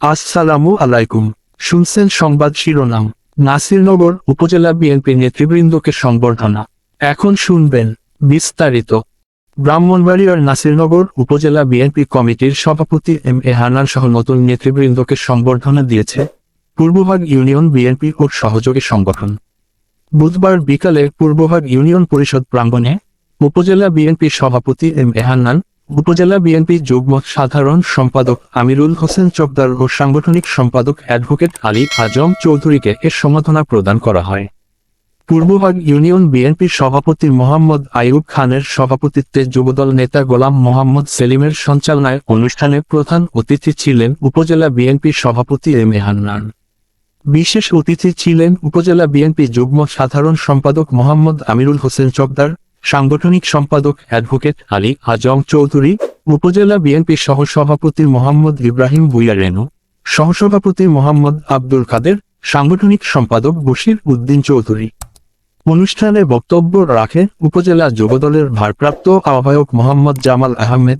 আসসালামু আলাইকুম। শুনছেন সংবাদ শিরোনাম। নাসিরনগর উপজেলা বিএনপি নেতৃবৃন্দকে সংবর্ধনা। এখন শুনবেন বিস্তারিত। ব্রাহ্মণবাড়িয়ার নাসিরনগর উপজেলা বিএনপি কমিটির সভাপতি এম এ হানান সহ নতুন নেতৃবৃন্দকে সংবর্ধনা দিয়েছে পূর্বভাগ ইউনিয়ন বিএনপি ও সহযোগী সংগঠন। বুধবার বিকালে পূর্বভাগ ইউনিয়ন পরিষদ প্রাঙ্গণে উপজেলা বিএনপি সভাপতি এম এ হান্নান উপজেলা বিএনপি যুগ্ম সাধারণ সম্পাদক আমিরুল হোসেন চকদার ও সাংগঠনিক সম্পাদক অ্যাডভোকেট আলী আজম চৌধুরীকে এর সম্মাননা প্রদান করা হয়। পূর্বভাগ ইউনিয়ন বিএনপির সভাপতি মোহাম্মদ আইয়ুব খানের সভাপতিত্বে যুবদল নেতা গোলাম মোহাম্মদ সেলিমের সঞ্চালনায় অনুষ্ঠানে প্রধান অতিথি ছিলেন উপজেলা বিএনপির সভাপতি এম এ হান্নান। বিশেষ অতিথি ছিলেন উপজেলা বিএনপি যুগ্ম সাধারণ সম্পাদক মোহাম্মদ আমিরুল হোসেন চকদার সাংগঠনিক সম্পাদক অ্যাডভোকেট আলী আজম চৌধুরী, উপজেলা বিএনপি সহসভাপতি মোহাম্মদ ইব্রাহিম ভুইয়া রেনু সহসভাপতি মোহাম্মদ আব্দুল কাদের, সাংগঠনিক সম্পাদক বশির উদ্দিন চৌধুরী। অনুষ্ঠানে বক্তব্য রাখে উপজেলা যুবদলের ভারপ্রাপ্ত আহ্বায়ক মোহাম্মদ জামাল আহমেদ,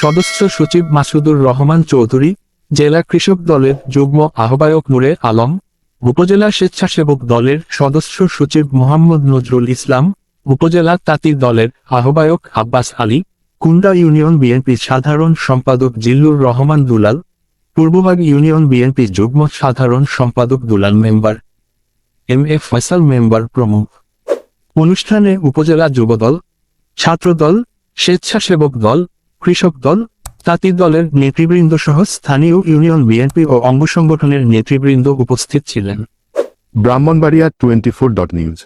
সদস্য সচিব মাসুদুর রহমান চৌধুরী, জেলা কৃষক দলের যুগ্ম আহ্বায়ক নূরে আলম, উপজেলা স্বেচ্ছাসেবক দলের সদস্য সচিব মোহাম্মদ নজরুল ইসলাম উপজেলা তাঁতি দলের আহ্বায়ক আব্বাস আলী, কুন্ডা ইউনিয়ন বিএনপির সাধারণ সম্পাদক জিল্লুর রহমান দুলাল, পূর্বভাগ ইউনিয়ন বিএনপি যুগ্ম সাধারণ সম্পাদক Dulal member M A Faisal member প্রমুখ। অনুষ্ঠানে উপজেলা যুবদল, ছাত্রদল, স্বেচ্ছাসেবক দল, কৃষক দল তাঁতি দলের নেতৃবৃন্দ সহ স্থানীয় ইউনিয়ন বিএনপি ও অঙ্গ সংগঠনের নেতৃবৃন্দ উপস্থিত ছিলেন। Brahmanbaria twenty four dot news.